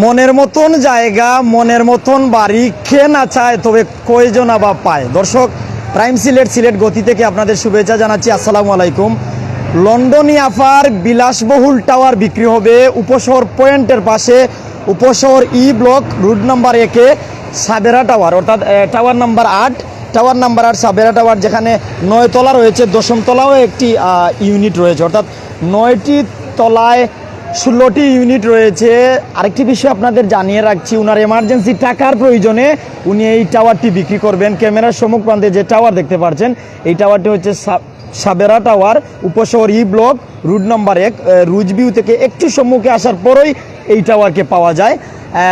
মনের মতন জায়গা, মনের মতন বাড়ি খেয়ে না চায় তবে কয়জনা বা পায়? দর্শক, প্রাইম সিলেট সিলেট গতি থেকে আপনাদের শুভেচ্ছা জানাচ্ছি। আসসালামু আলাইকুম। লন্ডনী আফার বিলাসবহুল টাওয়ার বিক্রি হবে উপশহর পয়েন্টের পাশে, উপশহর ই ব্লক, রুট নাম্বার একে সাবেরা টাওয়ার। অর্থাৎ টাওয়ার নাম্বার আট, টাওয়ার নাম্বার আট সাবেরা টাওয়ার, যেখানে নয় তলা রয়েছে দশম তলাও একটি ইউনিট রয়েছে। অর্থাৎ নয়টি তলায় ষোলোটি ইউনিট রয়েছে। আরেকটি বিষয় আপনাদের জানিয়ে রাখছি উনার এমার্জেন্সি টাকার প্রয়োজনে উনি এই টাওয়ারটি বিক্রি করবেন। ক্যামেরার সম্মুখ প্রান্তে যে টাওয়ার দেখতে পাচ্ছেন এই টাওয়ারটি হচ্ছে সাবেরা টাওয়ার উপশহর ই ব্লক রুট নাম্বার এক আহ, রুজভিউ থেকে একটু সম্মুখে আসার পরেই এই টাওয়ারকে পাওয়া যায়।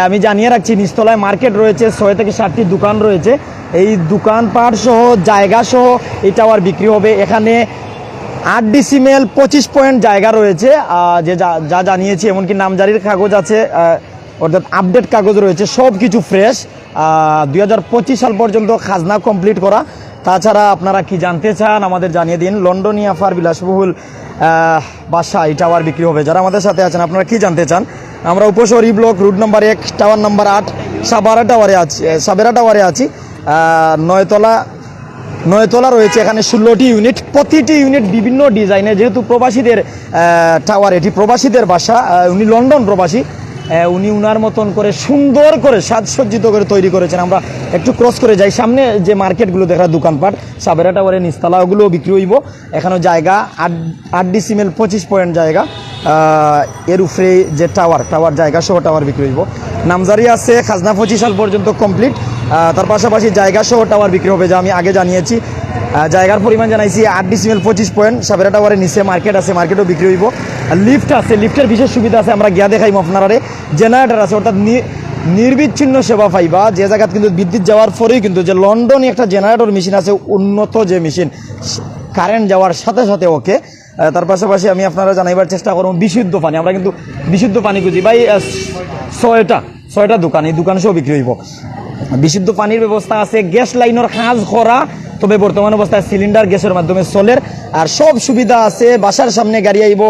আমি জানিয়ে রাখছি নিচতলায় মার্কেট রয়েছে ছয় থেকে সাতটি দোকান রয়েছে। এই দোকানপাট সহ জায়গা সহ এই টাওয়ার বিক্রি হবে। এখানে আট ডিসিমেল পঁচিশ পয়েন্ট জায়গা রয়েছে যে যা- জানিয়েছি, এমনকি নামজারির কাগজ আছে অর্থাৎ আপডেট কাগজ রয়েছে সব কিছু ফ্রেশ দু হাজার পঁচিশ সাল পর্যন্ত খাজনা কমপ্লিট করা। তাছাড়া আপনারা কি জানতে চান, আমাদের জানিয়ে দিন, লন্ডনিয়া ফার বিলাসবহুল বাসা, এই টাওয়ার বিক্রি হবে। যারা আমাদের সাথে আছেন, আপনারা কি জানতে চান? আমরা উপশহর ব্লক রুট নাম্বার এক টাওয়ার নাম্বার আট সাবারা টাওয়ারে আছি সাবেরা টাওয়ারে আছি নয়তলা নয়তলা রয়েছে এখানে ষোলোটি ইউনিট প্রতিটি ইউনিট বিভিন্ন ডিজাইনে যেহেতু প্রবাসীদের টাওয়ার এটি প্রবাসীদের বাসা উনি লন্ডন প্রবাসী উনি উনার মতন করে সুন্দর করে সাজসজ্জিত করে তৈরি করেছেন। আমরা একটু ক্রস করে যাই। সামনে যে মার্কেটগুলো দেখা, দোকানপাট, সাবেরা টাওয়ারের নিস্তালা ওগুলো বিক্রি হইব। এখানেও জায়গা, আট আট ডিসিমেল পঁচিশ পয়েন্ট জায়গা। এর উপরে যে টাওয়ার টাওয়ার জায়গা সহ টাওয়ার বিক্রি হইব। নামজারি আছে, খাজনা পঁচিশ সাল পর্যন্ত কমপ্লিট তার পাশাপাশি জায়গা সহ টাওয়ার বিক্রি হবে, যা আমি আগে জানিয়েছি। জায়গার পরিমাণ জানাইছি, আট ডিসিমেল পঁচিশ পয়েন্ট সাবেরা টাওয়ারের নিচে মার্কেট আছে মার্কেটও বিক্রি হইব। লিফট আছে লিফটের বিশেষ সুবিধা আছে, আমরা গিয়া দেখাইম আপনারারে। জেনারেটর আছে, অর্থাৎ নির্বিচ্ছিন্ন সেবা পাইবা, যে জায়গাত কিন্তু বিদ্যুৎ যাওয়ার পরেই কিন্তু যে লন্ডনে একটা জেনারেটর মেশিন আছে, উন্নত যে মেশিন কারেন্ট যাওয়ার সাথে সাথে ওকে। তার পাশাপাশি আমি আপনারা জানাইবার চেষ্টা করব বিশুদ্ধ পানি, আমরা কিন্তু বিশুদ্ধ পানি খুঁজি। ভাই ছয়টা ছয়টা দোকান, এই দোকান সহ বিক্রি হইব। বিশুদ্ধ পানির ব্যবস্থা আছে, গ্যাস লাইনের কাজ করা, তবে বর্তমান অবস্থায় সিলিন্ডার গ্যাসের মাধ্যমে চলের আর সব সুবিধা আছে, বাসার সামনে গাড়ি আইব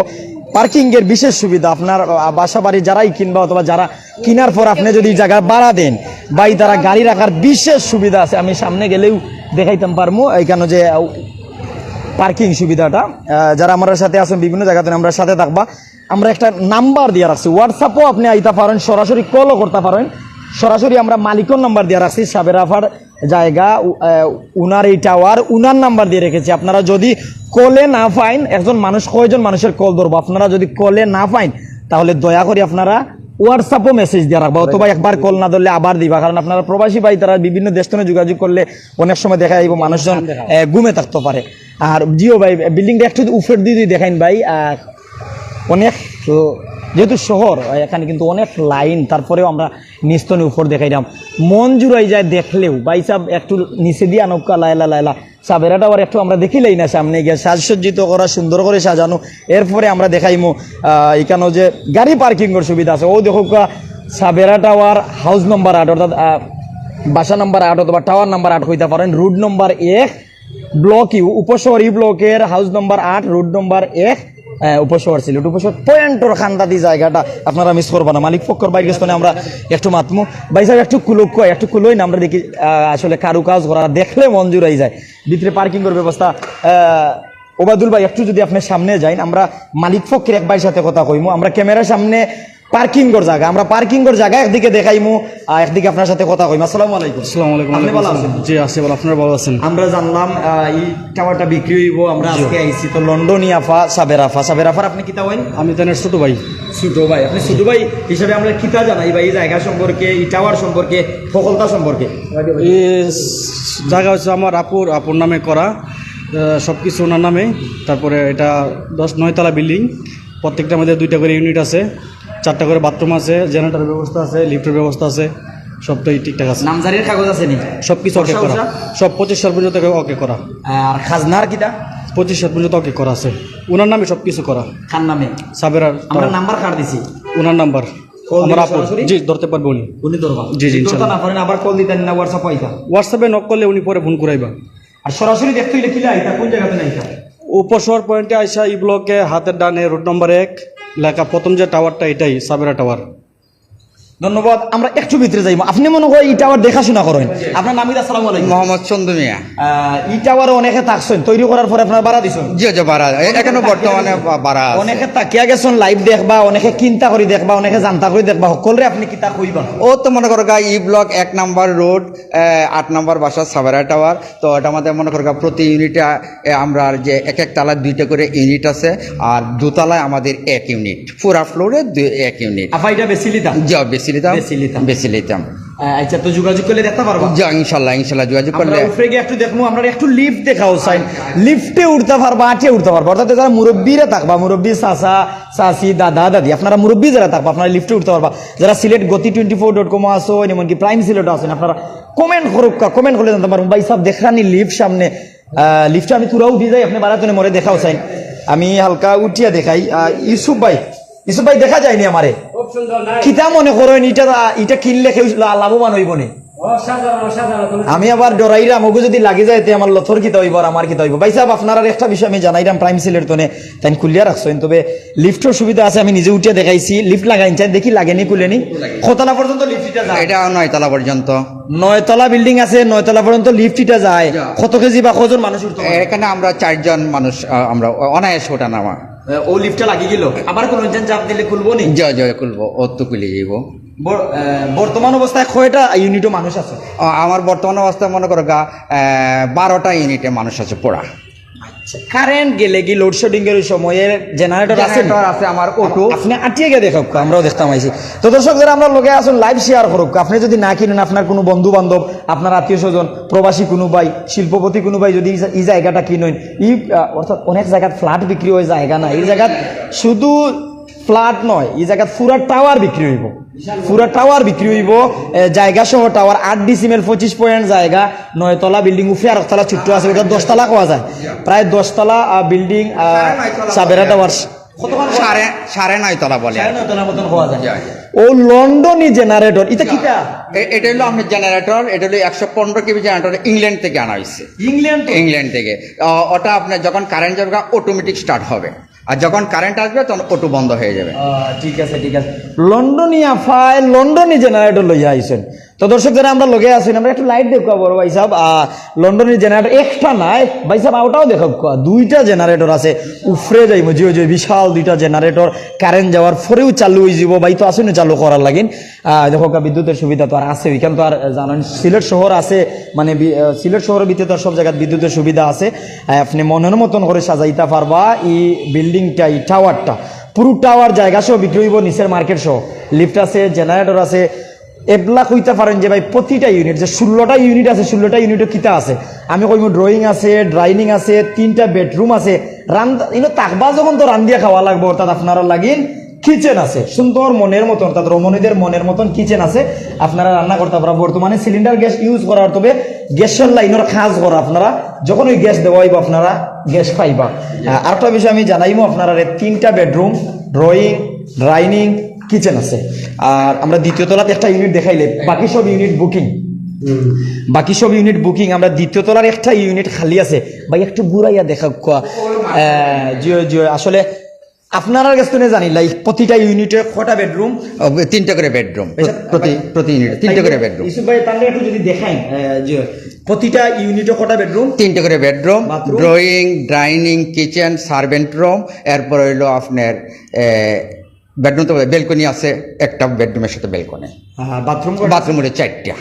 পার্কিং এর বিশেষ সুবিধা, আপনার বাসা বাড়ি যারাই কিনবা অথবা যারা কিনার পর আপনি যদি জায়গা ভাড়া দেন বাই তারা গাড়ি রাখার বিশেষ সুবিধা আছে। আমি সামনে গেলেও দেখাইতাম পারব এইখানে যে পার্কিং সুবিধাটা যারা আমার সাথে আছেন, বিভিন্ন জায়গাতে আমরা সাথে থাকবা। আমরা একটা নাম্বার দিয়ে রাখছি। হোয়াটসঅ্যাপও আপনি আইতে পারেন, সরাসরি কলও করতে পারেন। সরাসরি আমরা মালিকর নাম্বার দিয়ে রাখছি সাবেরাফার জায়গা উনার এই টাওয়ার উনার নাম্বার দিয়ে রেখেছি। আপনারা যদি কলে না পাইন একজন মানুষ কয়জন মানুষের কল ধরবো? আপনারা যদি কলে না পাইন তাহলে দয়া করে আপনারা হোয়াটসঅ্যাপও মেসেজ দিয়ে রাখবা। অথবা একবার কল না ধরলে আবার দিবা। কারণ আপনারা প্রবাসী ভাই তারা বিভিন্ন দেশ থেকে যোগাযোগ করলে অনেক সময় দেখা যাইব মানুষজন ঘুমে থাকতে পারে। আর জিও ভাই বিল্ডিংটা একটু উপর দিয়ে দিয়ে দেখাইন ভাই। আহ, অনেক তো যেহেতু শহর, এখানে কিন্তু অনেক লাইন তারপরেও আমরা নিস্তনে উপর দেখাইলাম। মন জুড়াই যায় দেখলেও বাই সাব একটু নিচে দিয়ে আনকা লাইলা লাইলা সাবেরাটা আবার একটু আমরা দেখিলাই না, সামনে গিয়ে সাজসজ্জিত করা, সুন্দর করে সাজানো। এরপরে আমরা দেখাইমু এখানেও যে গাড়ি পার্কিংয়ের সুবিধা আছে। ও দেখো সাবেরা টাওয়ার হাউস নম্বর আট অর্থাৎ বাসা নাম্বার আট অথবা টাওয়ার নাম্বার আট হইতে পারেন। রুট নম্বর এক ব্লক ইউ উপশহর ব্লকের হাউস নম্বর আট রুট নম্বর এক। উপশহর ছিল। উপশহর পয়েন্টর খান্দাদি জায়গাটা আপনারা মিস করবেন না। মালিক পক্ষর বাইরের গেছে আমরা একটু মাতমু। ভাই সাহেব একটু কুলুক কয় একটু কুলোই না আমরা দেখি আসলে কারু কাজ করা দেখলে মঞ্জুর হয়ে যায়। ভিতরে পার্কিংয়ের ব্যবস্থা আহ, ওবায়দুল ভাই একটু যদি আপনার সামনে যাই আমরা মালিক পক্ষের এক ভাইয়ের সাথে কথা কইমু। আমরা ক্যামেরার সামনে পার্কিং কর জায়গা আমরা পার্কিং কর জায়গা একদিকে দেখাইমু আর একদিকে আপনার সাথে কথা কইমু। আসসালামু আলাইকুম। আসসালামু আলাইকুম আপনি ভালো আছেন? জি আছি ভালো আপনারা ভালো আছেন? আমরা জানলাম এই টাওয়ারটা বিক্রি হইব আমরা আজকে আইছি তো লন্ডনি আফা সাবের আফা। সাবের আফার আপনি কিতা হইন? আমি তানের ছোট ভাই। ছোটো ভাই। আপনি ছোটো ভাই হিসাবে আমরা কিতা জানাই ভাই এই জায়গা সম্পর্কে এই টাওয়ার সম্পর্কে সফলতা সম্পর্কে? এই জায়গা হচ্ছে আমার আপুর আপুর নামে করা সব কিছু ওনার নামে। তারপরে এটা দশ নয়তলা বিল্ডিং। প্রত্যেকটা মধ্যে দুইটা করে ইউনিট আছে। চারটা করে বাথরুম আছে জেনারেটার ব্যবস্থা আছে লিফটের ব্যবস্থা আছে সবটাই ঠিকঠাক আছে। নামজারির কাগজ আছে নি? সব কিছু ওকে করা? সব পঁচিশ সাল পর্যন্ত ওকে করা। আর খাজনার কিতা পঁচিশ সাল পর্যন্ত ওকে করা আছে। ওনার নামে সব কিছু করা খান নামে সাবেরার আমরা নাম্বার কার্ড দিছি। ওনার নাম্বার। কল আমার দিলে আপু সরাসরি? জি ধরতে পারব উনি। উনি ধরবা। জি, জি, না পারেন আবার কল দিতেন না হোয়াটসঅ্যাপ আইতা হোয়াটসঅ্যাপে নক করলে উনি পরে ফোন করাইবা। আর সরাসরি দেখতে হইলে কিলা আইতা কোন জায়গাতে নাইতা উপশহর পয়েন্টে আইসা ই ব্লকে হাতের ডানে রোড নম্বর এক, লেখা প্রথম যে টাওয়ারটা এটাই, সাবেরা টাওয়ার ধন্যবাদ আমরা একটু ভিতরে যাইব আপনি মনে করেন ই টাওয়ার দেখাশোনা করেন? আপনার আসসালামু আলাইকুম। মোহাম্মদ চন্দু মিয়া। ই টাওয়ারে অনেকে থাকছেন তৈরি করার পরে আপনার বাড়া দিছেন? জি জি বাড়া। এখনও বর্তমানে বাড়া অনেকে তাকিয়া গেছেন লাইভ দেখবা অনেকে চিন্তা করে দেখবা অনেকে জানতা করে দেখবা। সকলরে আপনি কিতা কইবা? ও তো মনে করো ই ব্লক এক নাম্বার রোড আট নাম্বার বাসা সাবেরা টাওয়ার তো এটা আমাদের মনে করো প্রতি ইউনিটে আমরা যে এক এক তলায় দুইটা করে ইউনিট আছে আর দোতলায় আমাদের এক ইউনিট পুরা ফ্লোরে এক ইউনিট আপা এটা বেশি লিতা যা বেশি নিতাম? বেশি নিতাম। বেশি নিতাম। আচ্ছা তো যোগাযোগ করলে দেখতে পারবা? যা ইনশাল্লাহ ইনশাল্লাহ যোগাযোগ করলে উপরে গিয়ে একটু দেখব আমরা একটু লিফট দেখাও চাই লিফটে উঠতে পারবা আটে উঠতে পারবা। অর্থাৎ যারা মুরব্বীরা থাকবা মুরব্বী চাচা চাচি দাদা দাদি আপনারা মুরব্বী যারা থাকবা আপনারা লিফটে উঠতে পারবা। যারা সিলেট গতি টোয়েন্টি ফোর ডট কম আসো এমনকি প্রাইম সিলেট আসেন আপনারা কমেন্ট করুক কমেন্ট করলে জানতে পারব। ভাই সাহেব লিফট সামনে। লিফটে আমি তুরা উঠি যাই আপনি বারাতনে মরে দেখাও চাই আমি হালকা উঠিয়া দেখাই। ইউসুফ ভাই ইউসুফ ভাই দেখা যায়নি আমারে। কিতা মনে করেন এটা এটা কিনলে কেউ লাভবান হইব নি। আমি আবার ডরাইরাম ওগো যদি লাগি যায় তে আমার লথর কিতা হইব আর আমার কিতা হইব। ভাই সাহেব আপনার একটা বিষয় আমি জানাইরাম প্রাইম সিলের তনে তাই খুলিয়া রাখছেন। তবে লিফটের সুবিধা আছে আমি নিজে উঠিয়া দেখাইছি। লিফট লাগাইন চাই দেখি লাগে লাগেনি খুলেনি কতলা পর্যন্ত লিফটটা যায়। এটা নয়তলা পর্যন্ত। নয়তলা বিল্ডিং আছে নয়তলা পর্যন্ত লিফটটা যায়। কত কেজি বা কজন মানুষ উঠতে? এখানে আমরা চারজন মানুষ আমরা অনায়াস ওটা নামা। ও লিফটটা লাগি গেল আবার কোন চাপ দিলে খুলবো নি? জয় জয় খুলবো ও তো খুলে যাইব। বর্তমান অবস্থায় কয়টা ইউনিটও মানুষ আছে? আমার বর্তমান অবস্থায় মনে করো গা বারোটা ইউনিটে মানুষ আছে পড়া কারেন্ট গেলে কি লোডশেডিং এর সময়ে জেনারেটর আছে? আছে আমার অটো আপনি আটিয়ে গিয়ে দেখো আমরাও দেখতাম আইছি। তো দর্শক যারা আমরা লোকে আসুন লাইভ শেয়ার করুক। আপনি যদি না কিনেন আপনার কোনো বন্ধু বান্ধব আপনার আত্মীয় স্বজন প্রবাসী কোনো ভাই শিল্পপতি কোনো ভাই যদি এই- জায়গাটা কিনেন ই অর্থাৎ অনেক জায়গায় ফ্ল্যাট বিক্রি হয়ে জায়গা না এই জায়গা শুধু ফ্ল্যাট নয় এই জায়গাত পুরা টাওয়ার বিক্রি হইব। পুরা টাওয়ার বিক্রি হইব জায়গা সহ টাওয়ার আট ডিসিমেল পঁচিশ পয়েন্ট জায়গা নয়তলা বিল্ডিং উফে আর একতলা ছোট্ট আছে ওটা দশতলা কোয়া যায়। প্রায় দশতলা বিল্ডিং সাবেরা টাওয়ার। সাড়ে সাড়ে নয় তলা বলে মতন হওয়া যায়। যায়। ও লন্ডনি জেনারেটর এটা কিটা? এটা হলো জেনারেটর এটা হলো একশো পনেরো কেবি জেনারেটর ইংল্যান্ড থেকে আনা হয়েছে ইংল্যান্ড ইংল্যান্ড থেকে। ওটা আপনার যখন কারেন্ট যাবে অটোমেটিক স্টার্ট হবে। আর যখন কারেন্ট আসবে, তখন ওটু বন্ধ হয়ে যাবে। ঠিক আছে ঠিক আছে। লন্ডনিয়া ফাইল লন্ডনই জেনারেটর লইয়া আইছেন তো দর্শক, যারা আমরা লগে আছেন আমরা একটু লাইট দেখো বড় ভাই সাহেব। লন্ডনের জেনারেটর একটা নাই। ভাই সাহেব, ওটাও দেখো, দুইটা জেনারেটর আছে। উফরে যাইব জিও জিও বিশাল দুইটা জেনারেটর কারেন্ট যাওয়ার পরেও চালু হয়ে যাব ভাই, তো আসেনি চালু করার লাগিন দেখো বিদ্যুতের সুবিধা তো আর আছে। ওইখান তো আর, জানেন, সিলেট শহর আছে। মানে সিলেট শহরের ভিতরে তো সব জায়গায় বিদ্যুতের সুবিধা আছে। আপনি মনের মতন করে সাজাইতে পারবা এই বিল্ডিংটা এই টাওয়ারটা পুরো টাওয়ার জায়গা সহ বিক্রি হইব নিচের মার্কেট সহ। লিফট আছে জেনারেটর আছে। এবলা কইতে পারেন যে ভাই প্রতিটা ইউনিট যে ষোলোটা ইউনিট আছে, ষোলোটা ইউনিটও কিতা আছে? আমি কইব ড্রয়িং আছে ড্রাইনিং আছে, তিনটা বেডরুম আছে। রান্ধা, ইনো তাকবা যখন তো রান্ধিয়া খাওয়া লাগবে, অর্থাৎ আপনারা লাগিন কিচেন আছে। সুন্দর মনের মতন, অর্থাৎ রমণীদের মনের মতন কিচেন আছে। আপনারা রান্না করতে পারবেন বর্তমানে সিলিন্ডার গ্যাস ইউজ করার তবে গ্যাসের লাইনের কাজ করা আপনারা। যখন ওই গ্যাস দেওয়া হইব, আপনারা গ্যাস পাইবা। আরেকটা বিষয় আমি জানাইমো আপনারা তিনটা বেডরুম ড্রয়িং ড্রাইনিং কিচেন আছে। আর আমরা দ্বিতীয় তলাতে একটা ইউনিট দেখাইলে বাকি সব ইউনিট বুকিং বাকি সব ইউনিট বুকিং আমরা দ্বিতীয় তলার একটা ইউনিট খালি আছে। ভাই একটু ঘুরাইয়া দেখা কোয়া। জিও জিও আসলে আপনার কাছে তো জানি লাই প্রতিটা ইউনিটে কটা বেডরুম তিনটা করে বেডরুম প্রতি প্রতি ইউনিট তিনটা করে বেডরুম ইসুফ ভাই তাহলে একটু যদি দেখাই প্রতিটা ইউনিটে কটা বেডরুম তিনটা করে bedroom? Drawing dining kitchen servant room এরপর হইল আপনার বেডরুম তো বেলকনি আছে একটা বেডরুমের সাথে বেলকনি বাথরুম বাথরুম হলো চারটা।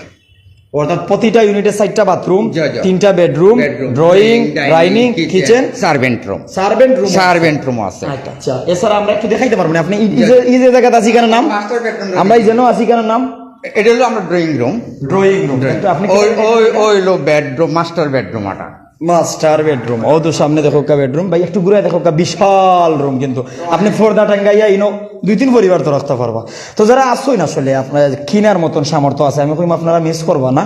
অর্থাৎ প্রতিটা ইউনিটের সাইডটা বাথরুম। তিনটা bedroom drawing dining kitchen servant room servant room servant room আছে। আচ্ছা এছাড়া আমরা একটু দেখাইতে পারব না। আপনি ই- ই যে- জায়গাতে আছি কেন নাম? আমরা এই যেন আছি কেন নাম? এটা হলো আমরা ড্রয়িং রুম ড্রয়িং রুম আপনি ওই ওই ওই হলো বেডরুম মাস্টার বেডরুম আটা। মাস্টার বেডরুম ও, তো সামনে দেখো কা বেডরুম ভাই, একটু ঘুরে দেখো কা বিশাল রুম কিন্তু। আপনি ফর্দা টাঙ্গাইয়া ইনো দুই তিন পরিবার তো রাখতে পারবা। তো যারা আসছোই না আসলে, আপনার কিনার মতন সামর্থ্য আছে। আমি কইম, আপনারা মিস করবা না।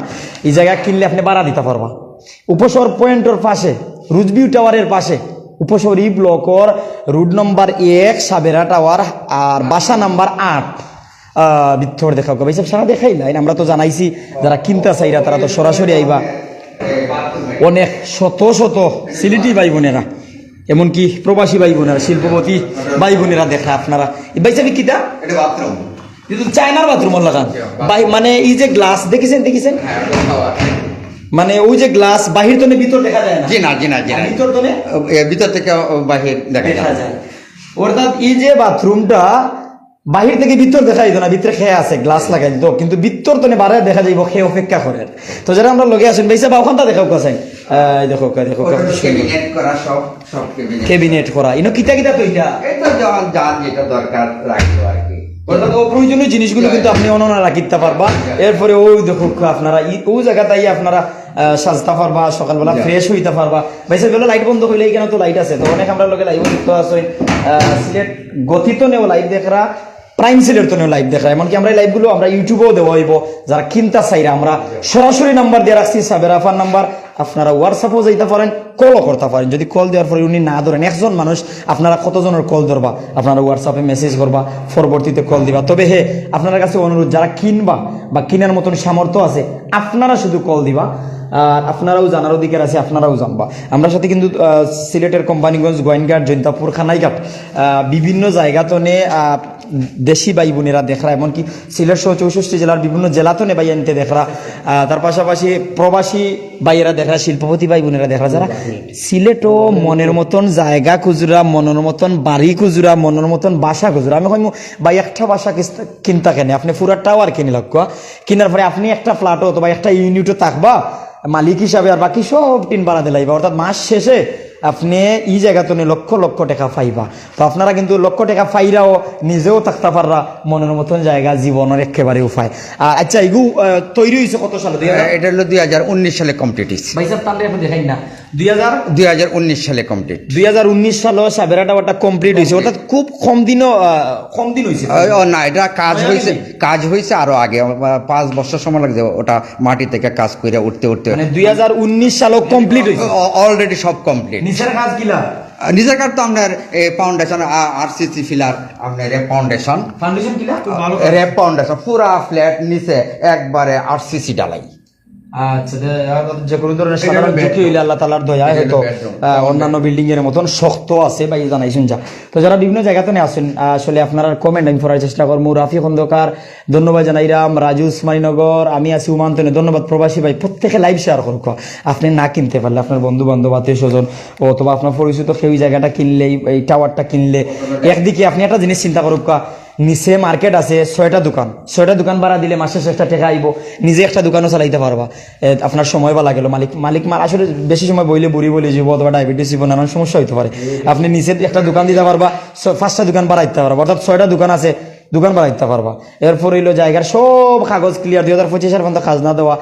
এই জায়গা কিনলে আপনি বাড়া দিতে পারবা। উপসর পয়েন্টের পাশে রুজবিউ টাওয়ারের পাশে, উপসর ই ব্লকর রুট নম্বর এক, সাবেরা টাওয়ার আর বাসা নাম্বার আট। বিত্থর দেখা ভাই, সব সারা দেখাই লাইন আমরা তো জানাইছি, যারা কিনতে চাইরা তারা তো সরাসরি আইবা। অনেক শত শত সিলিটি ভাই বোনেরা এমনকি প্রবাসী ভাই বোনেরা শিল্পপতি ভাই বোনেরা দেখা আপনারা। ভাই সাহেব কিতা কিন্তু চায়নার বাথরুম লাগান বাহি- মানে এই যে গ্লাস দেখেছেন দেখেছেন? মানে ওই যে গ্লাস বাহির তো ভিতর দেখা যায় না? জি না জি না জি না। ভিতর তো ভিতর থেকে বাহির দেখা যায়। অর্থাৎ এই যে বাথরুমটা বাহির থেকে ভিতর দেখা যেত না ভিতরে খেয়ে আছে গ্লাস লাগাই দিত কিন্তু ভিতর তো বারে দেখা যাইব খেয়ে অপেক্ষা করে। তো যারা আমরা লগে আসেন বেসা বা ওখানটা দেখাও কাছেন দেখো দেখো ক্যাবিনেট করা সব সব ক্যাবিনেট করা। ইনো কিতা কিতা তো এটা যার যেটা দরকার রাখব আর কি। অপ্রয়োজনীয় জিনিসগুলো কিন্তু আপনি অননা রাখিতে পারবা। এরপরে ওই দেখো আপনারা ওই জায়গাটাই আপনারা সাজতে পারবা সকালবেলা ফ্রেশ হইতে পারবা। বাইসের বেলা লাইট বন্ধ করলে এখানে তো লাইট আছে। তো অনেক আমরা লোকে লাইভ দেখতে আছে সিলেট গতি তো নেও লাইট দেখরা। প্রাইম সিলেট তো লাইভ দেখা এমনকি আমরা লাইভগুলো আমরা ইউটিউবেও দেওয়া হইব। যারা কিনতা চাইরা আমরা সরাসরি নাম্বার দিয়ে রাখছি সাবের আফার নাম্বার আপনারা হোয়াটসঅ্যাপও যাইতে পারেন কলও করতে পারেন। যদি কল দেওয়ার পরে উনি না ধরেন একজন মানুষ আপনারা কতজনের কল ধরবা? আপনারা হোয়াটসঅ্যাপে মেসেজ করবা পরবর্তীতে কল দিবা। তবে হে আপনার কাছে অনুরোধ যারা কিনবা বা কিনার মতন সামর্থ্য আছে আপনারা শুধু কল দিবা আর আপনারাও জানার অধিকার আছে আপনারাও জানবা। আমরা সাথে কিন্তু সিলেটের কোম্পানিগঞ্জ গোয়েনঘাট জৈন্তাপুর খানাইঘাট বিভিন্ন জায়গাতনে আহ, দেশি ভাই বোনেরা দেখরা, এমনকি সিলেট সহ চৌষট্টি জেলার বিভিন্ন জেলাতনে ভাই আনতে দেখরা। তার পাশাপাশি প্রবাসী ভাইয়েরা দেখরা, শিল্পপতি ভাই বোনেরা দেখরা। যারা সিলেটও মনের মতন জায়গা খুচরা, মনের মতন বাড়ি খুচরা, মনের মতন বাসা খুচরা। আমি কইমু, ভাই, একটা বাসা কিনতা কেন? আপনি পুরা টাওয়ার কিনে লাগবা কিনার পরে আপনি একটা ফ্ল্যাটও অথবা একটা ইউনিটও থাকবা, মালিক হিসাবে আর বাকি সব টিন বাড়া দিলাইবা। অর্থাৎ মাস শেষে আপনি এই জায়গাতে লক্ষ লক্ষ টাকা পাইবা। তো আপনারা কিন্তু লক্ষ টাকা পাইরাও নিজেও থাকতে পাররা মনের মতন জায়গা জীবনের একেবারে উপায়। আহ, আচ্ছা এগু আহ, তৈরি হয়েছে কত সালে? দুই হাজার এটা হলো দুই হাজার উনিশ সালে কমপ্লিট হয়েছে ভাই সাহেব তাহলে এখন দেখাই না। দুই হাজার উনিশ সালে কমপ্লিট দুই হাজার উনিশ সালে সাবেরা টাওয়ারটা কমপ্লিট হয়েছে অর্থাৎ খুব কম দিনও কম দিন হয়েছে না এটা কাজ হয় হয়েছে কাজ হয়েছে আরও আগে। পাঁচ বছর সময় লাগছে ওটা মাটি থেকে কাজ করে উঠতে উঠতে। মানে দুই হাজার উনিশ সালও কমপ্লিট হয়েছে অলরেডি সব কমপ্লিট নিচের কাজ কিলা নিজের কার তো আপনার foundation R C C pillar আপনার ফাউন্ডেশন ফাউন্ডেশন কিলা রেপ ফাউন্ডেশন পুরা ফ্ল্যাট নিচে একবারে আর সি সি ডালাই আচ্ছা যে কোনো ধরনের সাধারণ ঝুঁকি হইলে আল্লাহ তালার দয়া হয়তো অন্যান্য বিল্ডিং এর মতন শক্ত আছে বা তো যারা বিভিন্ন জায়গাতে আসেন আসলে আপনারা কমেন্ট আমি পড়ার চেষ্টা করব। রাফি খন্দকার ধন্যবাদ জানাইরাম রাজু উসমানীনগর আমি আছি উমান্তনে। ধন্যবাদ প্রবাসী ভাই প্রত্যেকে লাইভ শেয়ার করুক। আপনি না কিনতে পারলে আপনার বন্ধু বান্ধব আত্মীয় স্বজন অথবা আপনার পরিচিত কেউ এই জায়গাটা কিনলে এই- এই টাওয়ারটা কিনলে একদিকে আপনি একটা জিনিস চিন্তা করুক নিচে মার্কেট আছে, ছয়টা দোকান। ছয়টা দোকান ভাড়া দিলে মাসে একটা টাকা আইব, নিজে একটা দোকানও চালাইতে পারবা। আপনার সময় বা লাগল মালিক মালিক মাল আসলে বেশি সময় বইলে বুড়ি বলে যাব অথবা ডায়াবেটিস হইব নানান সমস্যা হইতে পারে। আপনি নিচে একটা দোকান দিতে পারবা পাঁচটা দোকান ভাড়া দিতে পারবা, অর্থাৎ ছয়টা দোকান আছে, দোকান ভাড়া দিতে পারবা। এরপর হইল জায়গার সব কাগজ ক্লিয়ার দুই হাজার পঁচিশের পর্যন্ত খাজনা দেওয়া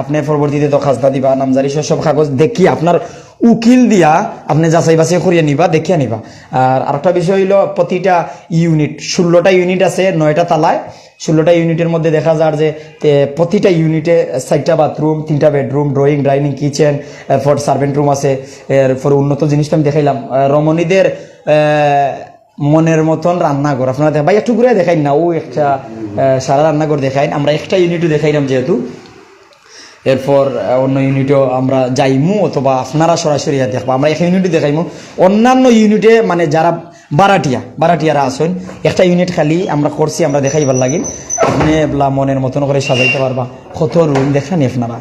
আপনি পরবর্তীতে তো খাজনা দিবা, নামজারি সব কাগজ দেখি, আপনার উকিল দিয়া আপনি যাচাই বাছাই করিয়ে নিবা, দেখিয়া নিবা। আর আরেকটা বিষয় হইল, প্রতিটা ইউনিট ষোলোটা ইউনিট আছে, নয়টা তালায়। ষোলোটা ইউনিটের মধ্যে দেখা যায় যে প্রতিটা ইউনিটে চারটা বাথরুম তিনটা বেডরুম ড্রয়িং ডাইনিং কিচেন এরপর সার্ভেন্ট রুম আছে। এরপর উন্নত জিনিসটা আমি দেখাইলাম। রমণীদের মনের মতন রান্নাঘর। আপনারা ভাই, একটু ঘুরে দেখাই না। ও একটা সারা রান্নাঘর দেখাইন। আমরা একটা ইউনিটও দেখাইলাম যেহেতু। এরপর অন্য ইউনিটও আমরা যাইমু অথবা আপনারা সরাসরি দেখব। আমরা একটা ইউনিটে দেখাইমু। অন্যান্য ইউনিটে মানে যারা বারাটিয়া বারাটিয়ারা আসুন একটা ইউনিট খালি আমরা করছি আমরা দেখাইবার লাগিন আপনি বলা মনের মতন করে সাজাইতে পারবা। কত রুম দেখানি আপনারা।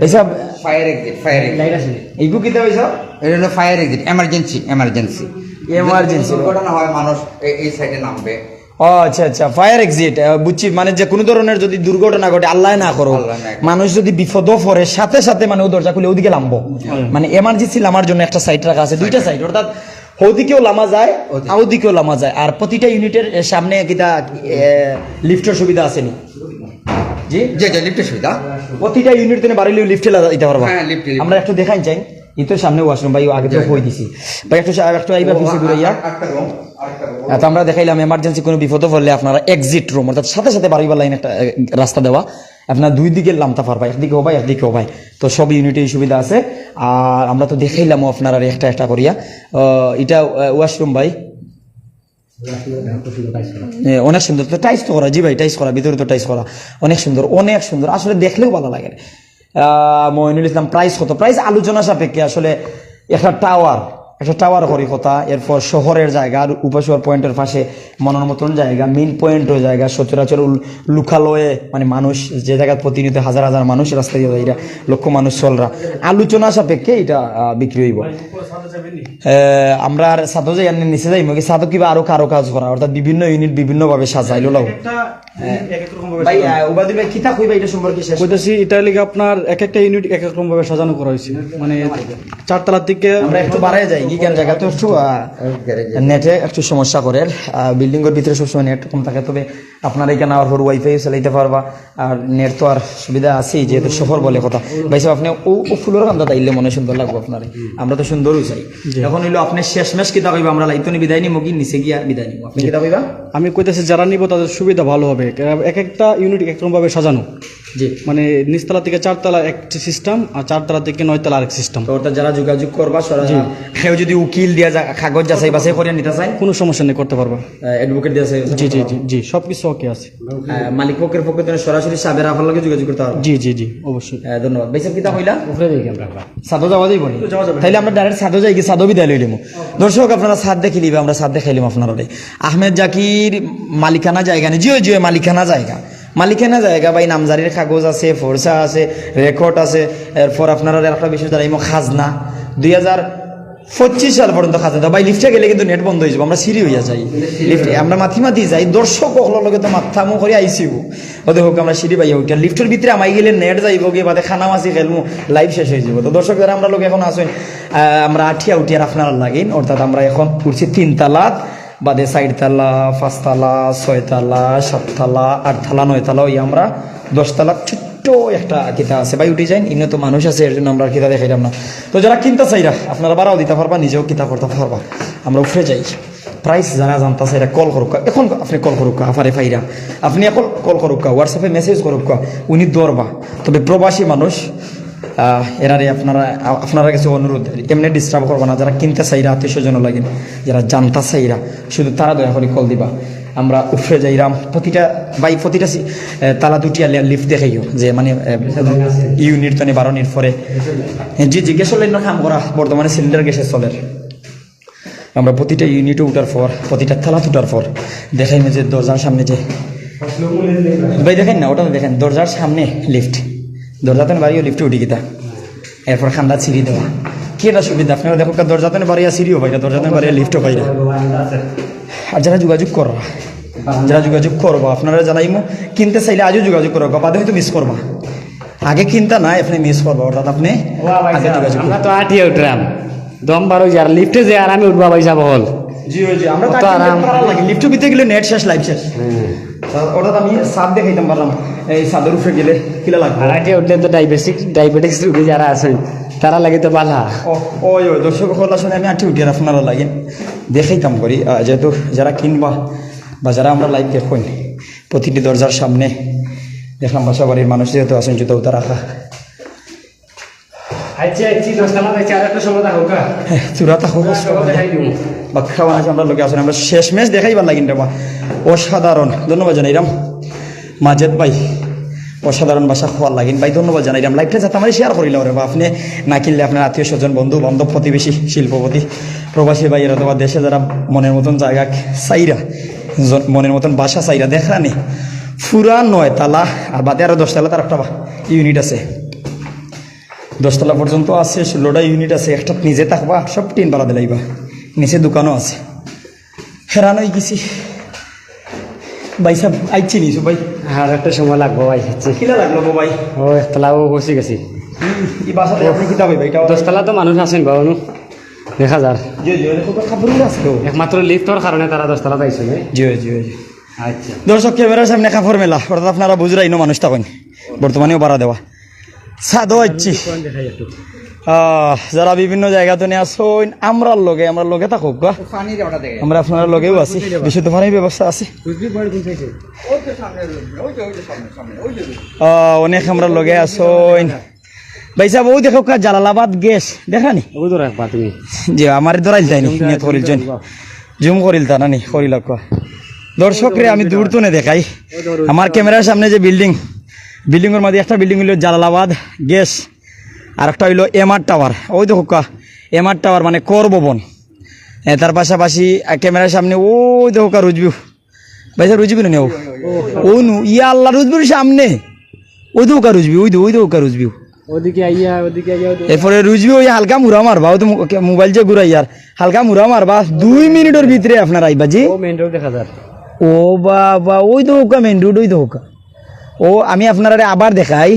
এইসব ফায়ার এক্সিট ফায়ার এক্সিট এইগু কিতা হয়েছে? এটা হলো fire exit emergency emergency Emergency। দুর্ঘটনা হয় মানুষ এই সাইডে নামবে। ও আচ্ছা আচ্ছা ফায়ার এক্সিট বুঝছি মানে যে কোনো ধরনের যদি দুর্ঘটনা ঘটে আল্লাহ না করো। মানুষ যদি বিপদ পড়ে সাথে সাথে মানে ও দরজা খুলে ওদিকে লামবো মানে এমার্জেন্সি লামার জন্য একটা সাইড রাখা আছে দুইটা সাইড অর্থাৎ ওদিকেও লামা যায়। ওদিকেও লামা যায় আর প্রতিটা ইউনিটের সামনে কিতা লিফটের সুবিধা আসেনি জি যে যে লিফটের সুবিধা প্রতিটা ইউনিট থেকে বাড়িলেও লিফটে দিতে পারবা হ্যাঁ। আমরা একটু দেখাই চাই ই তো সামনে ওয়াশরুম ভাই আগে তো হয়ে দিছি ভাই একটু একটু আইবা পিছিয়ে ঘুরে তো আমরা দেখাইলাম এমার্জেন্সি কোনো বিপদে পড়লে আপনারা এক্সিট রুম অর্থাৎ সাথে সাথে বাড়িবার লাইন একটা রাস্তা দেওয়া। আপনার দুই দিকে লামতা পারবা একদিকে হবাই একদিকে হবাই তো সব ইউনিটে সুবিধা আছে। আর আমরা তো দেখাইলামও আপনারা একটা একটা করিয়া। এটা ওয়াশরুম ভাই। অনেক সুন্দর। তো টাইস তো করা, জি ভাই টাইস করা, ভিতরে তো টাইস করা। অনেক সুন্দর অনেক সুন্দর। আসলে দেখলেও ভালো লাগে। মইনুল ইসলাম প্রাইস কত? প্রাইস আলোচনা সাপেক্ষে আসলে একটা টাওয়ার একটা টাওয়ার করি কথা এরপর শহরের জায়গা আর উপশহর পয়েন্টের পাশে মনের মতন জায়গা মেইন পয়েন্টও জায়গা সচরাচর লুকালয়ে মানে মানুষ যে জায়গায় প্রতিনিয়ত হাজার হাজার মানুষ রাস্তা দিয়ে যায় এটা লক্ষ মানুষ চলরা। আলোচনা সাপেক্ষে এটা আহ, বিক্রি হইব। আমরা আর সাদো যাই নিচে যাই মগে সাদো কিবা আরও কারও কাজ করা অর্থাৎ বিভিন্ন ইউনিট বিভিন্ন ভাবে সাজাইলো শেষ। কইতেছি এটা লিগে আপনার এক একটা ইউনিট এক এক রকম ভাবে সাজানো করা হয়েছে মানে চারতলার দিকে আমরা একটু বাড়ায় যাই। কি জায়গা তো একটু নেটে একটু সমস্যা করে। বিল্ডিং ভিতরে সবসময় নেট কম থাকে তবে আপনার এখানে আর ওয়াইফাই চালাইতে পারবা আর নেট তো আর সুবিধা আছেই যেহেতু শহর বলে কথা। ভাই সাহেব আপনি ও ও ফুলের কান্দা তাইলে মনে সুন্দর লাগবে আপনার। আমরা তো সুন্দরই চাই। এখন হইল আপনি শেষমেশ কিতা কইবা? আমরা লাইতনি বিদায় নিব কি নিচে গিয়া বিদায় নিব আপনি কিতা কইবা? আমি কইতেছি যারা নিব তাদের সুবিধা ভালো হবে। এক একটা ইউনিট এক রকম ভাবে সাজানো। জি। মানে নিচতলা থেকে চারতলা একটি সিস্টেম আর চারতলা থেকে নয়তলা আরেক সিস্টেম তো ওটা যারা যোগাযোগ করবা সরাসরি কেউ যদি উকিল দিয়া যা কাগজ যাচাই বাছাই করিয়া নিতে চাই কোনো সমস্যা নেই করতে পারবা। অ্যাডভোকেট দিয়া জি জি জি জি সব কিছু ওকে আছে মালিক পক্ষের পক্ষ থেকে সরাসরি সাবের আফার লগে যোগাযোগ করতে পারব। জি জি জি অবশ্যই। হ্যাঁ, ধন্যবাদ। ভাই সাহেব কিতা কইলা? সাদো যাওয়া যাইব নি? তাইলে আমরা ডাইরেক্ট সাদো যাই কি সাদো বিদায় লইলিম দর্শক আপনারা সাদ দেখি লিবে আমরা সাদ দেখাইলাম আপনারা আহমেদ জাকির মালিকানা জায়গা নেই জিও জিও মালিকানা জায়গা। মালিকানা জায়গা ভাই, নামজারির কাগজ আছে, ফোরসা আছে রেকর্ড আছে। এরপর আপনারা একটা বিষয় জানাইমো, খাজনা। দুই হাজার পঁচিশ সাল পর্যন্ত খাজনা দাও ভাই লিফটে গেলে কিন্তু নেট বন্ধ হয়ে যাব, আমরা সিঁড়ি হইয়া যাই। লিফটে আমরা মাথি মাতি যাই দর্শক অকলের লগে তো মাথা মুখ করে আইসিব। ওদের হোক, আমরা সিঁড়ি পাইয়া উঠি। লিফটের ভিতরে আমাই গেলে নেট যাইব গিয়ে বাদে খানা মাছি খেলমু লাইভ শেষ হয়ে যাব তো দর্শক যারা, আমরা লোক এখন আসেন আমরা আঠিয়া উঠিয়ার আপনারা লাগিন। অর্থাৎ আমরা এখন উঠছি তিনতলা বাদে চারতলা, পাঁচতলা, ছয়তলা, সাততলা, আটতলা নয়তলা ওই আমরা দশতলা ছোট্ট একটা কিতা আছে। ভাই, উঠে যাই ইন্য তো মানুষ আছে, এর জন্য আমরা কিতা দেখাইলাম না। তো যারা কিনতে চাইরা, আপনারা বাড়াও দিতে পারবা, নিজেও কিতা করতে পারবা। আমরা উঠে যাই। প্রাইস যারা জানতা চাইরা কল করুক এখন আপনি কল করুক আফারে ফাইরা। আপনি এখন কল করুক হোয়াটসঅ্যাপে মেসেজ করুক উনি দরবা। তবে প্রবাসী মানুষ এরারে আপনারা আপনারা কাছে অনুরোধ এমনি ডিস্টার্ব করব না, যারা কিনতে চাইরা, আত্মীয় স্বজন লাগে, যারা জানতা চাইরা, শুধু তারা দয়া করে কল দিবা। আমরা উফরে যাইরাম, প্রতিটা বাই প্রতিটা তালা দুটি লিফট দেখাইও, যে মানে ইউনিট তনে বারোনির পরে। জি জি গ্যাসের লাইন কাম করা, বর্তমানে সিলিন্ডার গ্যাসের চলের আমরা প্রতিটা ইউনিটে উঠার পর, প্রতিটা থালা উঠার পর দেখাই যে দরজার সামনে যে ভাই, দেখেন না, ওটা দেখেন, দরজার সামনে লিফট দরজাতে বাড়িও লিফটে উঠি গিতা। এরপর খান্দা সিঁড়ি দেওয়া। কি এটা সুবিধা? আপনারা দেখো দরজাতে বাড়িয়া সিঁড়িও পাইরা দরজাতে বাড়িয়া লিফটও পাইরা। আর যারা যোগাযোগ করবা যারা যোগাযোগ করবা আপনারা জানাইমো কিনতে চাইলে আজও যোগাযোগ করবা বাদে হয়তো মিস করবা। আগে কিনতা না আপনি মিস করবা অর্থাৎ আপনি আগে যোগাযোগ আমরা তো আটিয়ে উঠলাম। দম বারো যার লিফটে যে আর আমি উঠবা পয়সা বল জি জি আমরা কত আরাম। লিফটে ভিতরে গেলে নেট শেষ লাইভ শেষ। অর্থাৎ আমি সাদ দেখাইতাম পারলাম এই সাদের উপরে গেলে কিলা লাগবে। আর আটিয়ে উঠলে তো ডায়াবেটিক ডায়াবেটিক্স রুগী যারা আছেন তারা লাগে তো বালা। ও ওই ওই দর্শক আসলে আমি আঠি উঠি আপনারা লাগেন দেখাইতাম করি যেহেতু যারা কিনবা বা যারা আমরা লাইভ দেখুন প্রতিটি দরজার সামনে দেখলাম বাসা বাড়ির মানুষ যেহেতু আছেন জুতো উতা রাখা। আচ্ছা আচ্ছা হ্যাঁ, আছে আমরা লোকে আমরা শেষ ম্যাচ দেখাইবার লাগিন রে বা অসাধারণ। ধন্যবাদ জানাইরাম মাজেদ ভাই অসাধারণ ভাষা খোয়ার লাগিন ভাই ধন্যবাদ জানাইরাম লাইভটা যাতে আমার শেয়ার করিলাম রে বা আপনি না কিনলে আপনার আত্মীয় স্বজন বন্ধু বান্ধব প্রতিবেশী শিল্পপতি প্রবাসী ভাইয়ের অথবা দেশে যারা মনের মতন জায়গা চাইরা মনের মতন বাসা চাইরা দেখরানি ফুরা নয় তালা আর বাদে আরও দশতলা তার একটা ইউনিট আছে। দশতলা পর্যন্ত আছে ষোলোটা ইউনিট আছে একটা নিজে থাকবা সব টিন পালা দিলাইবা। নিচে দোকানও আছে। হেরান গেছি। ভাই সাহেব আইছি নিছো ভাই আর একটা সময় লাগবো ভাই কিলা লাগল ভাই ও একতলাও বসে গেছি। ই বাসাতে আপনি কিতা ভাই এটা দশতলা তো মানুষ আছেন দেখা যার একমাত্র লিফটর কারণে তারা দশতলা পাইছে জি জি জি। আচ্ছা। দর্শক ক্যামেরার সামনে কাপড় মেলা অর্থাৎ আপনারা বুঝরাই নো মানুষ তখন বর্তমানেও বাড়া দেওয়া যারা বিভিন্ন জায়গা তো নিয়ে আসুন আমরা লগে আমরা লগে থাকুক গা। পানির ওটা দেখে আমরা আপনার লগেও আছি বিশুদ্ধ পানির ব্যবস্থা আছে। অনেক আমরা লগে আসুন ভাই সাহেব ওই দেখো কা জালালাবাদ গ্যাস দেখানি যে আমার দরাইল তাই নিয়ত করিল জন। জুম করিল তা নানি করিল দর্শক রে আমি দূর তো নে দেখাই। আমার ক্যামেরার সামনে যে বিল্ডিং বিল্ডিং এর মধ্যে একটা বিল্ডিং হইল জালালাবাদ গ্যাস আর একটা হইল এমআর টাওয়ার। ওই দেখো কা এমআর টাওয়ার মানে কর ভবন। তার পাশাপাশি ক্যামেরার সামনে ওই দেখো কা রুজবিউ ভাই স্যার রুজবি না ও ও নু ইয়া আল্লাহ রুজবির সামনে। ওই দেখো কা রুজবি ওই দে ওই দেখো কা ওদিকে- এরপরে রুজবি ওই হালকা মুড়া মারবা ও তো মোবাইল যে ঘুরাই আর হালকা মুড়া মারবা দুই মিনিটের ভিতরে আপনার আইবা জি? ও দেখা বাবা ওই তো হোকা মেন রোড ওই তো হোকা ও আমি আপনারা আবার দেখাই।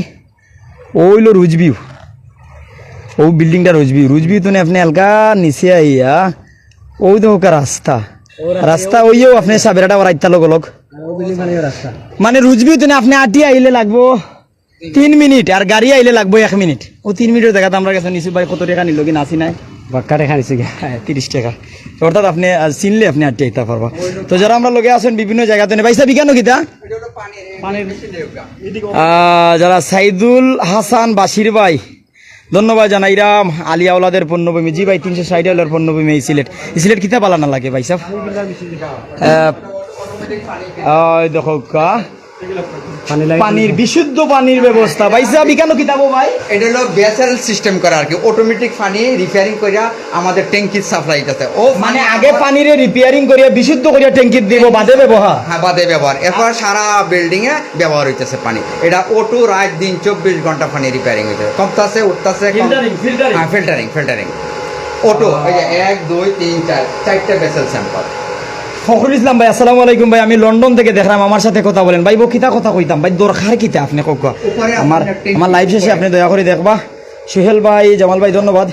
ও হইল রুজবিউ ও বিল্ডিংটা রুজবিউ রুজবিউ তো আপনি হালকা নিচে আইয়া ওই তো হোকা রাস্তা। রাস্তা ওইও আপনি সাবেরাটা ওর লগ ও মানে মানে রুজবিউ তো আপনি আটি আইলে লাগবো। তিন মিনিট আর গাড়ি আইলে লাগবো এক মিনিট। ও তিন মিনিটের জায়গাতে আমরা গেছে নিচু ভাই কত টাকা নিল কি নাসি নাই। বাক্কা রেখা নিছে গিয়া। হ্যাঁ তিরিশ টাকা। অর্থাৎ আপনি চিনলে আপনি আটটি আইতে পারবা। তো যারা আমরা লোকে আছেন বিভিন্ন জায়গাতে ভাইসা বিজ্ঞান কিতা যারা সাইদুল হাসান বাসির ভাই ধন্যবাদ জানাইরাম আলিয়া ওলাদের পণ্যভূমি। জি ভাই তিনশো ষাট ওলার পণ্যভূমি এই সিলেট। এই সিলেট কিতা পালা না লাগে ভাই সাহ দেখো কা। পানির বিশুদ্ধ পানির ব্যবস্থা। ভাই সাহ বিজ্ঞান কিতাবো ভাই? এটা হলো বেসারেল সিস্টেম করা আর কি। অটোমেটিক পানি রিপেয়ারিং করিয়া আমাদের ট্যাঙ্কির সাপ্লাই আছে ও মানে আগে পানিরে রিপেয়ারিং করিয়া বিশুদ্ধ করিয়া ট্যাঙ্কিত দিব বাদে ব্যবহার? হ্যাঁ বাদে ব্যবহার। এরপর সারা বিল্ডিং এ ব্যবহার হইতেছে পানি। এটা অটো রাত দিন চব্বিশ ঘণ্টা পানি রিপেয়ারিং হইতেছে। কমতাছে উঠতেছে. হ্যাঁ ফিল্টারিং ফিল্টারিং অটো এই যে এক দুই তিন চার চারটা বেসেল স্যাম্পল ফখরুল ইসলাম ভাই আসসালামু আলাইকুম ভাই আমি লন্ডন থেকে দেখলাম আমার সাথে কথা বলেন। ভাই কিতা কথা কইতাম? ভাই দরকার কিতা আপনি কক আমার আমার লাইভ শেষে আপনি দয়া করে দেখবা। সুহেল ভাই জামাল ভাই ধন্যবাদ।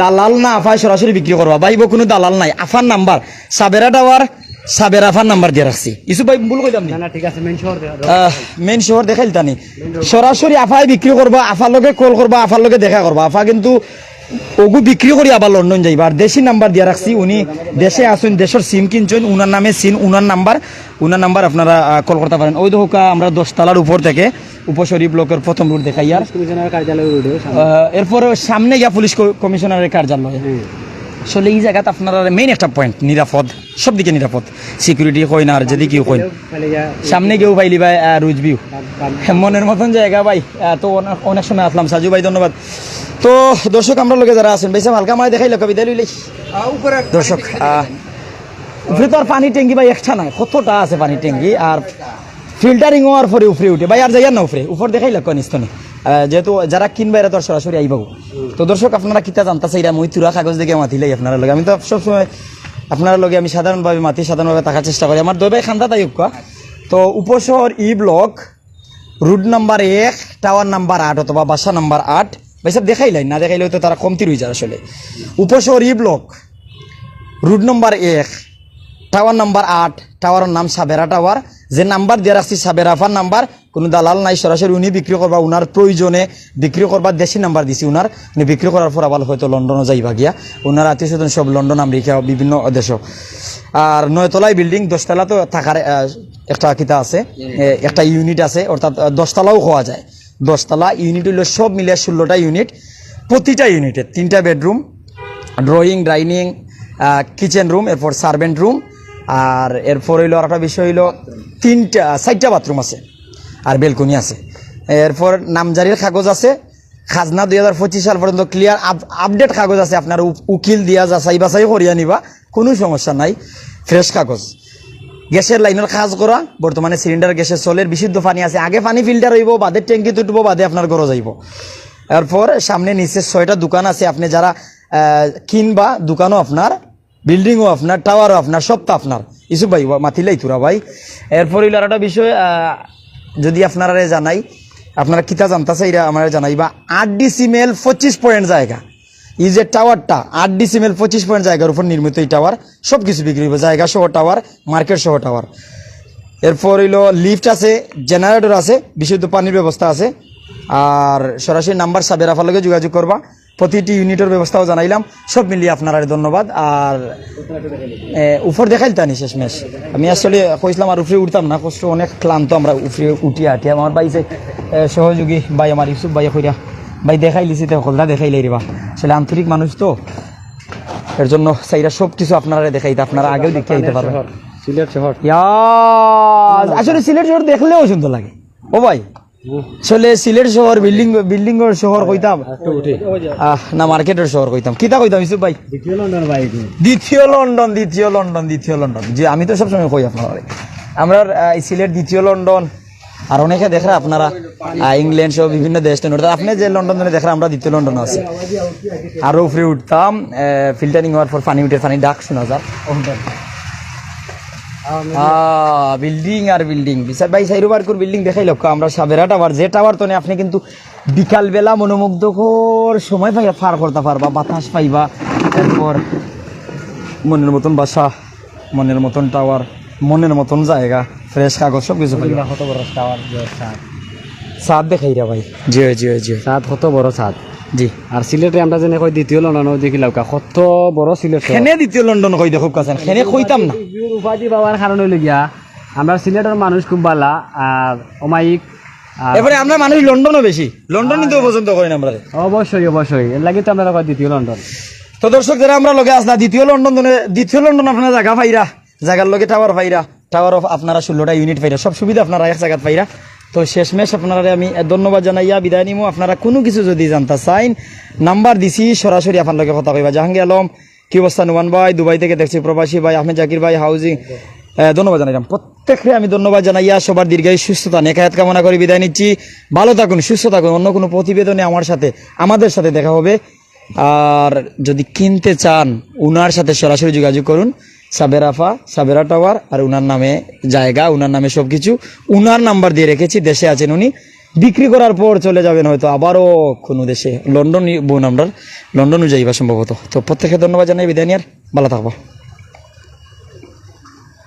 দালাল না আফায় সরাসরি বিক্রি করবা। ভাই কোনো দালাল নাই। আফার নাম্বার সাবেরা টাওয়ার সাবেরা আফার নাম্বার দিয়ে রাখছি। ইসু ভাই ভুল কইতাম নি? না ঠিক আছে মেন শহর মেন শহর সরাসরি আফাই বিক্রি করবা আফার লগে কল করবা আফার লগে দেখা করবা। আফা কিন্তু ওগু বিক্রি করি আবার লন্ডন যাইবা আর দেশি নাম্বার দিয়ে রাখছি। উনি দেশে আসুন দেশের সিম কিনছেন উনার নামে সিম উনার নাম্বার। উনার নাম্বার আপনারা কল করতে পারেন। ওই দোকা আমরা দশতলার উপর থেকে উপশরী ব্লকের প্রথম রুট দেখাই আর। এরপরে সামনে। গিয়া পুলিশ কমিশনারের কার্যালয়। আসলে এই জায়গাতে আপনারা মেইন একটা পয়েন্ট নিরাপদ সব দিকে নিরাপদ। সিকিউরিটি কই না, আর যদি কেউ কই সামনে গেও পাইলি ভাই রুজবিউ। মনের মতন জায়গা ভাই তো অনেক- সময় আসলাম। সাজু ভাই, ধন্যবাদ। তো দর্শক, আমরা লোকে যারা আছেন বেশি হালকা মায় দেখাইল কবিতা লইলে দর্শক উপরে তো আর পানি ট্যাঙ্কি ভাই, একটা নাই, কতটা আছে পানি ট্যাঙ্কি? আর ফিল্টারিং হওয়ার পরে উপরে উঠে। ভাই, আর যাই না উপরে? উপর দেখাই লাগো নিস্তনে যেহেতু যারা কিনবে এরা তো আর সরাসরি আইবাবো তো দর্শক, আপনারা কিতা জানতাছে এরা মই তুরা কাগজ দেখে মাতিলাই আপনারা লগে। আমি তো সবসময় আপনারা লগে আমি সাধারণভাবে মাতি, সাধারণভাবে থাকার চেষ্টা করি। আমার দই ভাই খান্দা তাই তো Uposhohor E block route number এক টাওয়ার নাম্বার আট অথবা বাসা নাম্বার আট। ভাই সব দেখাইলাই না দেখাইলে তো তারা কমতি রয়ে যায় আসলে। উপশহর ই ব্লক রুট নম্বর এক টাওয়ার নাম্বার আট টাওয়ারের নাম সাবেরা টাওয়ার যে নাম্বার দিয়ে রাখছি সাবেরা আফার নাম্বার, কোনো দালাল নাই, সরাসরি উনি বিক্রি করবা, উনার প্রয়োজনে বিক্রি করবার দেশি নাম্বার দিছি উনার, উনি বিক্রি করার পর আবার হয়তো লন্ডনও যাইবা গিয়া। উনার আত্মীয় স্বজন সব লন্ডন, আমেরিকা, বিভিন্ন দেশ আর নয়তলায় বিল্ডিং দশতলা তো থাকার একটা কিতা আছে একটা ইউনিট আছে, অর্থাৎ দশতলাও হওয়া যায়। দশতলা ইউনিট হইল সব মিলে ষোলোটা ইউনিট প্রতিটা ইউনিটে তিনটা bedroom drawing dining kitchen room এরপর সার্ভেন্ট রুম আর এরপর হইল আর একটা বিষয় হইল তিনটা, চারটা বাথরুম আছে আর বেলকনি আছে। এরপর নামজারির কাগজ আছে, খাজনা দুই হাজার পঁচিশ সাল পর্যন্ত ক্লিয়ার আপডেট কাগজ আছে, আপনার উকিল দিয়া যাচাই বাছাই করিয়া নিবা, কোনো সমস্যা নাই ফ্রেশ কাগজ। গ্যাসের লাইনের কাজ করা, বর্তমানে সিলিন্ডার গ্যাসের চলের বিশুদ্ধ পানি আছে, আগে পানি ফিল্টার হইব, বাদে ট্যাঙ্কি তুটবো, বাদে আপনার ঘরে যাইব। এরপর সামনে নিচে ছয়টা দোকান আছে, আপনি যারা কিনবা, দোকানও আপনার বিল্ডিংও আপনার টাওয়ারও আপনার, সব তো আপনার। ইসু ভাই মাতিলাই তুরা ভাই। এরপর হইল একটা বিষয় যদি আপনারা জানাই, আপনারা কিতা জানতাছে এটা আমার জানাই বা আট ডিসিমেল পঁচিশ পয়েন্ট জায়গা। এই যে টাওয়ারটা আট ডিসিমেল পঁচিশ পয়েন্ট জায়গার উপর নির্মিত এই টাওয়ার সব কিছু বিক্রি হবে জায়গা সহ টাওয়ার মার্কেট সহ টাওয়ার এরপর হইল লিফট আছে জেনারেটর আছে, বিশুদ্ধ পানির ব্যবস্থা আছে। আর সরাসরি নাম্বার সাবের লগে যোগাযোগ করবা। প্রতিটি ইউনিটের ব্যবস্থাও জানাইলাম। সব মিলিয়ে আপনারা ধন্যবাদ। আর উপর দেখাইল তানি শেষমেশ। আমি আসলে কইছিলাম আর উপরে উঠতাম না কষ্ট অনেক ক্লান্ত আমরা উপরে উঠি আটি। আমার ভাই যে সহযোগী ভাই আমার ইউসুফ ভাই কইরা ভাই দেখাই লিছি তো হলদা দেখাই রিবা আসলে আন্তরিক মানুষ তো। এর জন্য সেইরা সব কিছু আপনারা দেখাইতে আপনারা আগেও দেখতে আইতে পারবেন। সিলেট শহর। আসলে সিলেট শহর দেখলেও সুন্দর লাগে। ও ভাই! চলে সিলেট শহর বিল্ডিং বিল্ডিং শহর কইতাম। আহ না মার্কেটের শহর কইতাম। কিতা কইতাম ইসুফ ভাই? দ্বিতীয় লন্ডন ভাই দ্বিতীয় লন্ডন দ্বিতীয় লন্ডন দ্বিতীয় লন্ডন যে আমি তো সবসময় কই আপনার আমরা সিলেট দ্বিতীয় লন্ডন আর অনেকে দেখরা আপনারা ইংল্যান্ড সহ বিভিন্ন দেশ আপনি যে লন্ডন দেখরা আমরা দ্বিতীয় লন্ডন আছি। আরও উপরে উঠতাম ফিল্টারিং হওয়ার পর পানি উঠে পানি ডাক শোনা যায় বিল্ডিং আর বিল্ডিং বিচার ভাই সাইরো বারকুর বিল্ডিং দেখাই লক্ষ আমরা সাবেরা টাওয়ার যে টাওয়ার তো আপনি কিন্তু বিকাল বেলা মনোমুগ্ধকর সময় পাইবা পার করতে পারবা বাতাস পাইবা। তারপর মনের মতন বাসা মনের মতন টাওয়ার মনের মতন জায়গা ফ্রেশ কাগজ সব কিছু পাইবা কত বড় টাওয়ার সাত। সাদ দেখাই রা ভাই। জি জি জি সাত কত বড় সাত? জি। আর সিলেটে আমরা যেনে কই দ্বিতীয় লন্ডন কত বড় সিলেট। খেনে দ্বিতীয় লন্ডন কই দেখো কাছেন খেনে কইতাম না। উপাধি পাওয়ার কারণ আমরা সিলেটের মানুষ খুব বালা আর অমায়িক এবারে আমরা মানুষ লন্ডনও বেশি। লন্ডন কিন্তু পছন্দ করি না আমরা। অবশ্যই অবশ্যই। এর লাগি তো আমরা দ্বিতীয় লন্ডন। তো দর্শক যারা আমরা লগে আসলা দ্বিতীয় লন্ডন দ্বিতীয় লন্ডন আপনারা জায়গা পাইরা জায়গার লগে টাওয়ার পাইরা টাওয়ার অফ আপনারা ষোলোটা ইউনিট পাইরা সব সুবিধা আপনারা এক জায়গাত পাইরা। তো শেষমেশ আপনারা আমি ধন্যবাদ জানাইয়া বিদায় নিমু। আপনারা কোনো কিছু যদি জানতে চাইন, নাম্বার দিছি, সরাসরি আপনার কথা কইবা। জাহাঙ্গীর আলম, কি অবস্থা নুমান ভাই? দুবাই থেকে দেখছি প্রবাসী ভাই আহমেদ জাকির ভাই, হাউজিং। ধন্যবাদ জানাইলাম। প্রত্যেককে আমি ধন্যবাদ জানাইয়া সবার দীর্ঘায়ু সুস্থতা, নেকায়াত কামনা করে বিদায় নিচ্ছি। ভালো থাকুন, সুস্থ থাকুন। অন্য কোনো প্রতিবেদনে আমার সাথে, আমাদের সাথে দেখা হবে। আর যদি কিনতে চান, উনার সাথে সরাসরি যোগাযোগ করুন। সাবেরাফা সাবেরা টাওয়ার আর উনার নামে জায়গা, উনার নামে সব কিছু উনার নাম্বার দিয়ে রেখেছি, দেশে আছেন উনি। বিক্রি করার পর চলে যাবেন হয়তো আবারও কোনো দেশে। লন্ডন বোন আমরা লন্ডনও যাইবা সম্ভবত। তো প্রত্যেকে ধন্যবাদ জানাই, বিদায় নিয়ার ভালো থাকব।